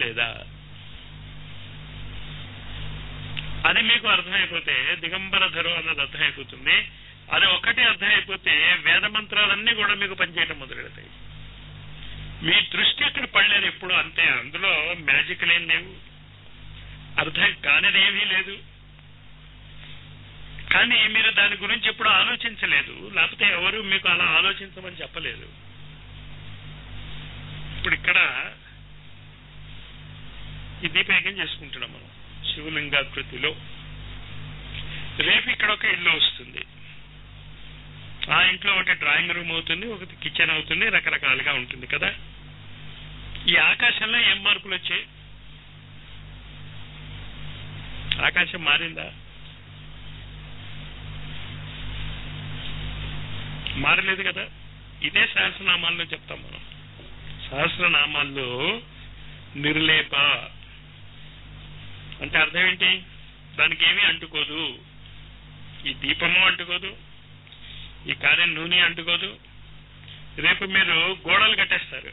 లేదా? అది మీకు అర్థమైపోతే దిగంబర ధరు అన్నది అర్థమైపోతుంది. అది ఒక్కటే అర్థమైపోతే వేద మంత్రాలన్నీ కూడా మీకు పనిచేయడం మొదలెడతాయి. మీ దృష్టి అక్కడ పడలేదు ఎప్పుడు అంతే. అందులో మ్యాజిక్ ఏం లేవు. అర్థం కానిదేమీ లేదు. కానీ మీరు దాని గురించి ఎప్పుడు ఆలోచించలేదు. లేకపోతే ఎవరు మీకు అలా ఆలోచించమని చెప్పలేదు. ఇప్పుడు ఇక్కడ ఈ దీపేకం చేసుకుంటున్నాం మనం. శివలింగాకృతిలో. రేపు ఇక్కడ ఒక ఇల్లు వస్తుంది. ఆ ఇంట్లో ఒకటి డ్రాయింగ్ రూమ్ అవుతుంది ఒకటి కిచెన్ అవుతుంది రకరకాలుగా ఉంటుంది కదా. ఈ ఆకాశంలో ఏం మార్పులు వచ్చాయి? ఆకాశం మారిందా? మారలేదు కదా. ఇదే సహస్రనామాల్లో చెప్తాం మనం. సహస్రనామాల్లో నిర్లేప అంటే అర్థం ఏంటి? దానికి ఏమీ అంటుకోదు. ఈ దీపము అంటుకోదు. ఈ కార్యం నూనె అంటుకోదు. రేపు మీరు గోడలు కట్టేస్తారు.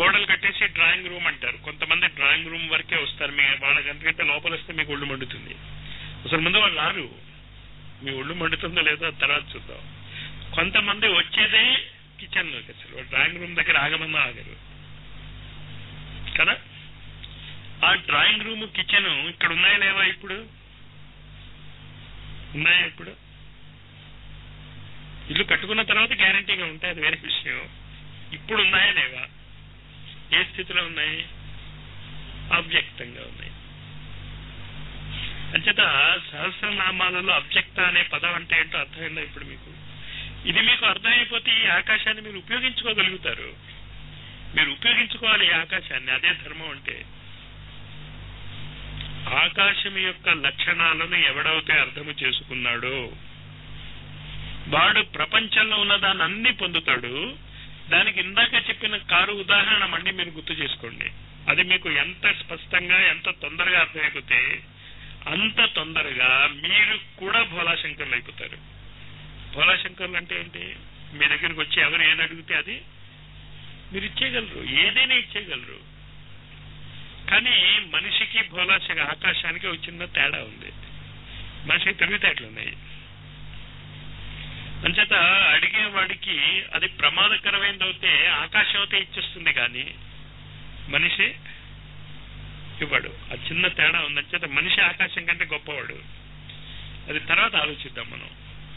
గోడలు కట్టేసి డ్రాయింగ్ రూమ్ అంటారు. కొంతమంది డ్రాయింగ్ రూమ్ వరకే వస్తారు. మీ వాళ్ళకి లోపల వస్తే మీకు ఒళ్ళు మండుతుంది. అసలు ముందు వాళ్ళు రారు. మీ ఒళ్ళు మండుతుందో లేదో తర్వాత చూద్దాం. కొంతమంది వచ్చేదే కిచెన్లోకి అసలు డ్రాయింగ్ రూమ్ దగ్గర ఆగమన్నా ఆగరు. కదా? ఆ డ్రాయింగ్ రూమ్ కిచెన్ ఇక్కడ ఉన్నాయా లేవా ఇప్పుడు? ఉన్నాయా ఇప్పుడు? ఇల్లు కట్టుకున్న తర్వాత గ్యారంటీగా ఉంటాయి అది వేరే విషయం. ఇప్పుడు ఉన్నాయా లేవా? ఏ స్థితిలో ఉన్నాయి? అవ్యక్తంగా ఉన్నాయి. అంచేత సహస్రనామాలలో అవ్యక్త అనే పదం అంటే ఏంటో అర్థమైందా ఇప్పుడు మీకు? ఇది మీకు అర్థమైపోతే ఈ ఆకాశాన్ని మీరు ఉపయోగించుకోగలుగుతారు. మీరు ఉపయోగించుకోవాలి ఈ ఆకాశాన్ని అదే ధర్మం అంటే. ఆకాశం యొక్క లక్షణాలను ఎవడైతే అర్థము చేసుకున్నాడో వాడు ప్రపంచంలో ఉన్న దాన్ని అన్ని పొందుతాడు. దానికి ఇందాక చెప్పిన కారు ఉదాహరణ మళ్ళీ మీరు గుర్తు చేసుకోండి. అది మీకు ఎంత స్పష్టంగా ఎంత తొందరగా అర్థమైపోతే అంత తొందరగా మీరు కూడా భోలాశంకర్లు అయిపోతారు. భోలాశంకర్లు అంటే ఏంటి? మీ దగ్గరికి వచ్చి ఎవరు ఏది అడిగితే అది మీరు ఇచ్చేయగలరు ఏదైనా ఇచ్చేయగలరు. కానీ మనిషికి భోలాశంక ఆకాశానికి ఒక చిన్న తేడా ఉంది. మనిషికి తెలివితేటలు ఉన్నాయి. అంచేత అడిగేవాడికి అది ప్రమాదకరమైనది అవుతే ఆకాశం అయితే ఇచ్చేస్తుంది కానీ మనిషి ఇవ్వడు. ఆ చిన్న తేడా ఉంది. అంచేత మనిషి ఆకాశం కంటే గొప్పవాడు. అది తర్వాత ఆలోచిద్దాం మనం.